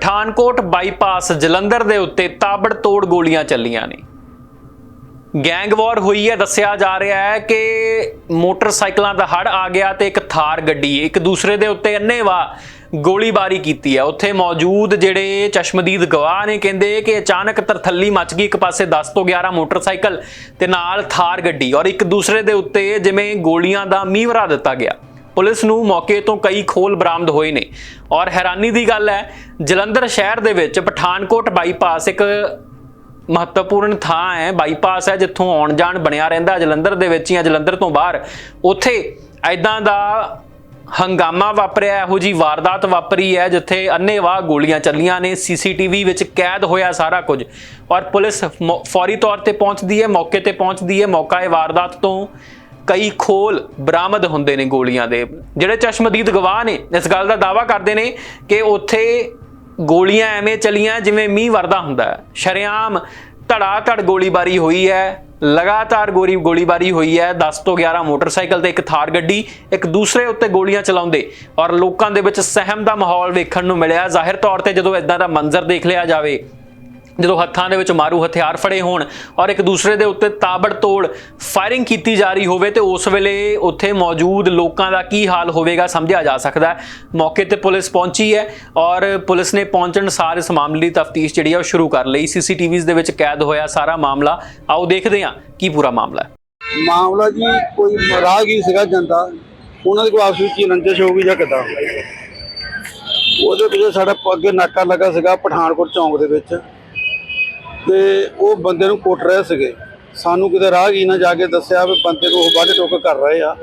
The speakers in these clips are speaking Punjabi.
ਪਠਾਨਕੋਟ ਬਾਈਪਾਸ ਜਲੰਧਰ ਦੇ ਉੱਤੇ ਤਾਬੜਤੋੜ ਗੋਲੀਆਂ ਚੱਲੀਆਂ ਨੇ। ਗੈਂਗ ਵਾਰ ਹੋਈ ਹੈ, ਦੱਸਿਆ ਜਾ ਰਿਹਾ ਹੈ ਕਿ ਮੋਟਰਸਾਈਕਲਾਂ ਦਾ ਹੜ ਆ ਗਿਆ ਤੇ ਇੱਕ ਥਾਰ ਗੱਡੀ, ਇੱਕ ਦੂਸਰੇ ਦੇ ਉੱਤੇ ਅੰਨੇਵਾ ਗੋਲੀਬਾਰੀ ਕੀਤੀ ਹੈ। ਉੱਥੇ ਮੌਜੂਦ ਜਿਹੜੇ ਚਸ਼ਮਦੀਦ ਗਵਾਹ ਨੇ, ਕਹਿੰਦੇ ਕਿ ਅਚਾਨਕ ਤਰਥੱਲੀ ਮਚ ਗਈ, ਇੱਕ ਪਾਸੇ 10 ਤੋਂ 11 ਮੋਟਰਸਾਈਕਲ ਤੇ ਨਾਲ ਥਾਰ ਗੱਡੀ ਔਰ ਇੱਕ ਦੂਸਰੇ ਦੇ ਉੱਤੇ ਜਿਵੇਂ ਗੋਲੀਆਂ ਦਾ ਮੀਂਹ ਵਰਾ ਦਿੱਤਾ ਗਿਆ। ਪੁਲਿਸ ਨੂੰ ਮੌਕੇ ਤੋਂ ਕਈ ਖੋਲ ਬਰਾਮਦ ਹੋਏ ਨੇ। ਔਰ ਹੈਰਾਨੀ ਦੀ ਗੱਲ ਹੈ, ਜਲੰਧਰ ਸ਼ਹਿਰ ਦੇ ਵਿੱਚ ਪਠਾਨਕੋਟ ਬਾਈਪਾਸ ਇੱਕ ਮਹੱਤਵਪੂਰਨ ਥਾਂ ਹੈ। ਬਾਈਪਾਸ ਹੈ ਜਿੱਥੋਂ ਆਉਣ ਜਾਣ ਬਣਿਆ ਰਹਿੰਦਾ। ਜਲੰਧਰ ਦੇ ਵਿੱਚ ਜਾਂ ਜਲੰਧਰ ਤੋਂ ਬਾਹਰ। ਉੱਥੇ ਐਦਾਂ ਦਾ ਹੰਗਾਮਾ ਵਾਪਰਿਆ, ਇਹੋ ਜੀ ਵਾਰਦਾਤ ਵਾਪਰੀ ਹੈ, ਜਿੱਥੇ ਅੰਨੇਵਾਹ ਗੋਲੀਆਂ ਚੱਲੀਆਂ ਨੇ। ਸੀਸੀਟੀਵੀ ਵਿੱਚ ਕੈਦ ਹੋਇਆ ਸਾਰਾ ਕੁਝ। ਔਰ ਪੁਲਿਸ ਫੌਰੀ ਤੌਰ ਤੇ ਪਹੁੰਚਦੀ ਹੈ, ਮੌਕੇ ਤੇ ਪਹੁੰਚਦੀ ਹੈ। ਮੌਕਾ ਇਹ ਵਾਰਦਾਤ ਤੋਂ ਕਈ ਖੋਲ ਬਰਾਮਦ ਹੁੰਦੇ ਨੇ ਗੋਲੀਆਂ ਦੇ, ਜਿਹੜੇ ਚਸ਼ਮਦੀਦ ਗਵਾਹ ਨੇ, ਇਸ ਗੱਲ ਦਾ ਦਾਵਾ ਕਰਦੇ ਨੇ ਕਿ ਉੱਥੇ ਗੋਲੀਆਂ ਐਵੇਂ ਚਲੀਆਂ ਜਿਵੇਂ ਮੀਂਹ ਵਰਦਾ ਹੁੰਦਾ ਹੈ। ਸ਼ਰੇਆਮ ਧੜਾ ਧੜ ਗੋਲੀਬਾਰੀ ਹੋਈ ਹੈ, ਲਗਾਤਾਰ ਗੋਰੀ, ਗੋਲੀਬਾਰੀ ਹੋਈ ਹੈ 10 ਤੋਂ 11 ਮੋਟਰਸਾਈਕਲ ਤੇ ਇੱਕ ਥਾਰ ਗੱਡੀ, ਇੱਕ ਦੂਸਰੇ ਉੱਤੇ ਗੋਲੀਆਂ ਚਲਾਉਂਦੇ ਔਰ ਲੋਕਾਂ ਦੇ ਵਿੱਚ ਸਹਿਮ ਦਾ ਮਾਹੌਲ ਵੇਖਣ ਨੂੰ ਮਿਲਿਆ। ਜ਼ਾਹਿਰ ਤੌਰ ਤੇ ਜਦੋਂ ਇਦਾਂ ਦਾ ਮੰਜ਼ਰ ਦੇਖ ਲਿਆ ਜਾਵੇ ਜਦੋਂ ਹੱਥਾਂ ਦੇ ਵਿੱਚ ਮਾਰੂ ਹਥਿਆਰ ਫੜੇ ਹੋਣ ਔਰ ਇੱਕ ਦੂਸਰੇ ਦੇ ਉੱਤੇ ਤਾਬੜਤੋੜ ਫਾਇਰਿੰਗ ਕੀਤੀ ਜਾ ਰਹੀ ਹੋਵੇ ਤੇ ਉਸ ਵੇਲੇ ਉੱਥੇ ਮੌਜੂਦ ਲੋਕਾਂ ਦਾ ਕੀ ਹਾਲ ਹੋਵੇਗਾ ਸਮਝਿਆ ਜਾ ਸਕਦਾ ਹੈ। ਮੌਕੇ ਤੇ ਪੁਲਿਸ ਪਹੁੰਚੀ ਹੈ ਔਰ ਪੁਲਿਸ ਨੇ ਪਹੁੰਚਣ ਸਾਰ ਇਸ ਮਾਮਲੇ ਦੀ ਤਫਤੀਸ਼ ਜਿਹੜੀ ਹੈ ਉਹ ਸ਼ੁਰੂ ਕਰ ਲਈ। ਸੀਸੀਟੀਵੀਜ਼ ਦੇ ਵਿੱਚ ਕੈਦ ਹੋਇਆ ਸਾਰਾ ਮਾਮਲਾ। ਆਓ ਦੇਖਦੇ ਹਾਂ ਕੀ ਪੂਰਾ ਮਾਮਲਾ ਹੈ। ਮਾਮਲਾ ਜੀ, ਕੋਈ ਰਾਹਗੀਰ ਸੀਗਾ ਜਾਂਦਾ ਉਹਨਾਂ ਦੇ ਕੋਈ ਆਪਸ ਵਿੱਚ ਰੰਜਿਸ਼ ਹੋ ਗਈ ਜਾਂ ਕਿੱਦਾਂ? ਉਹਦੇ ਪਿੱਛੇ ਸਾਡਾ ਅੱਗੇ ਨਾਕਾ ਲੱਗਾ ਸੀਗਾ ਪਠਾਨਕੋਟ ਚੌਂਕ ਦੇ ਵਿੱਚ। ਤੇ ਉਹ ਬੰਦੇ ਨੂੰ ਕੁੱਟ ਰਹੇ ਸੀਗੇ। ਸਾਨੂੰ ਕਿਤੇ ਰਾਹ ਹੀ ਨਾ ਜਾ ਕੇ ਦੱਸਿਆ ਵੀ ਬੰਦੇ ਨੂੰ ਉਹ ਵੱਢ ਟੋਕ ਕਰ ਰਹੇ ਆ।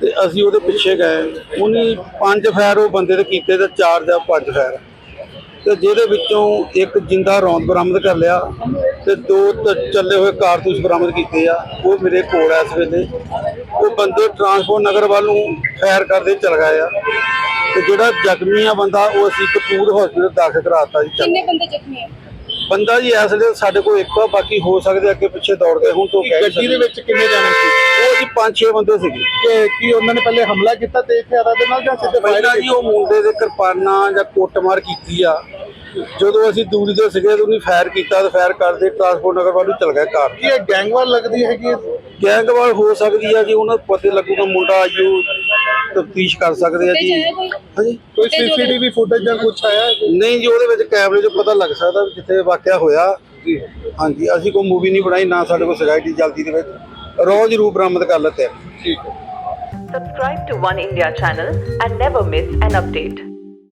ਤੇ ਅਸੀਂ ਉਹਦੇ ਪਿੱਛੇ ਗਏ। ਉਹਨੇ ਪੰਜ ਫੈਰ ਉਹ ਬੰਦੇ ਦੇ ਕੀਤੇ ਤੇ ਚਾਰ ਜਾਂ ਪੰਜ ਫੈਰ। ਤੇ ਜਿਹਦੇ ਵਿੱਚੋਂ ਇੱਕ ਜਿੰਦਾ ਰੌਂਦ ਬਰਾਮਦ ਕਰ ਲਿਆ ਤੇ ਦੋ ਤ- ਚੱਲੇ ਹੋਏ ਕਾਰਤੂਸ ਬਰਾਮਦ ਕੀਤੇ ਆ। ਉਹ ਮੇਰੇ ਕੋਲ ਆ ਇਸ ਵੇਲੇ। ਉਹ ਬੰਦੇ ਟਰਾਂਸਪੋਰਟ ਨਗਰ ਵੱਲ ਨੂੰ ਫੈਰ ਕਰਦੇ ਚਲ ਗਏ ਆ। ਤੇ ਜਿਹੜਾ ਜ਼ਖਮੀ ਆ ਬੰਦਾ, ਉਹ ਅਸੀਂ ਕਪੂਰ ਹਸਪੀਟਲ ਦਾਖਲ ਕਰਾਤਾ ਜੀ। ਚੱਲ। ਕਿੰਨੇ ਬੰਦੇ ਜ਼ਖਮੀ ਹੈ ਬੰਦਾ ਜੀ ਇਸ ਵੇਲੇ ਸਾਡੇ ਕੋਲ ਇੱਕ ਆ ਬਾਕੀ ਹੋ ਸਕਦੇ ਅੱਗੇ ਪਿੱਛੇ ਦੌੜ ਗਏ ਹੁਣ ਤੋਂ ਕਹਿ ਨਹੀਂ ਗੱਡੀ ਦੇ। ਵਿੱਚ ਕਿੰਨੇ ਜਾਣੇ ਸੀ? ਉਹ ਜੀ ਪੰਜ ਛੇ ਬੰਦੇ ਸੀਗੇ। ਕਿ ਕੀ ਉਹਨਾਂ ਨੇ ਪਹਿਲੇ ਹਮਲਾ ਕੀਤਾ ਤੇ ਹਥਿਆਰਾਂ ਦੇ ਨਾਲ ਜਾਂ ਸਿੱਧੇ ਫਾਇਰ ਪਹਿਲਾਂ ਜੀ ਉਹ ਮੁੰਡੇ ਦੇ ਕਿਰਪਾਨਾਂ ਜਾਂ ਕੁੱਟਮਾਰ ਕੀਤੀ ਆ। ਜਦੋਂ ਅਸੀਂ ਦੂਰੀ ਤੇ ਸੀਗੇ ਤੇ ਉਹਨੇ ਫਾਇਰ ਕੀਤਾ ਤੇ ਫਾਇਰ ਕਰਦੇ ਟਰਾਂਸਪੋਰਟ ਨਗਰ ਵੱਲ ਨੂੰ ਚਲ ਗਿਆ ਕਾਰ ਕੀ ਇਹ ਗੈਂਗਵਾਰ ਲੱਗਦੀ ਹੈਗੀ ਹੈ? ਗੈਂਗਵਾਰ ਹੋ ਸਕਦੀ ਆ ਜੀ ਉਹਨਾਂ ਨੂੰ ਪਤਾ ਲੱਗੂਗਾ ਮੁੰਡਾ ਆਜੂ ਤਫਤੀਸ਼ ਕਰ ਸਕਦੇ ਆ ਜੀ। ਹਾਂਜੀ। ਕੋਈ ਜੋ- ਸੀਸੀਟੀਵੀ ਫੁਟੇਜ ਜਾਂ ਕੁਝ ਆਇਆ ਹੈ? ਨਹੀਂ ਜੀ ਉਹਦੇ ਵਿੱਚ ਕੈਮਰੇ 'ਚ ਪਤਾ ਲੱਗ ਸਕਦਾ ਵੀ ਜਿੱਥੇ ਵਾਕਿਆ ਹੋਇਆ। ਹਾਂਜੀ ਅਸੀਂ ਕੋਈ ਮੂਵੀ ਨਹੀਂ ਬਣਾਈ ਨਾ ਸਾਡੇ ਕੋਲ ਦੀ ਜਲਦੀ ਦੇ ਵਿੱਚ। ਰੋਜ਼ ਰੂਪ ਬਰਾਮਦ ਕਰ ਲੈਤੇ ਠੀਕ ਹੈ। Subscribe to One India channel and never miss an update.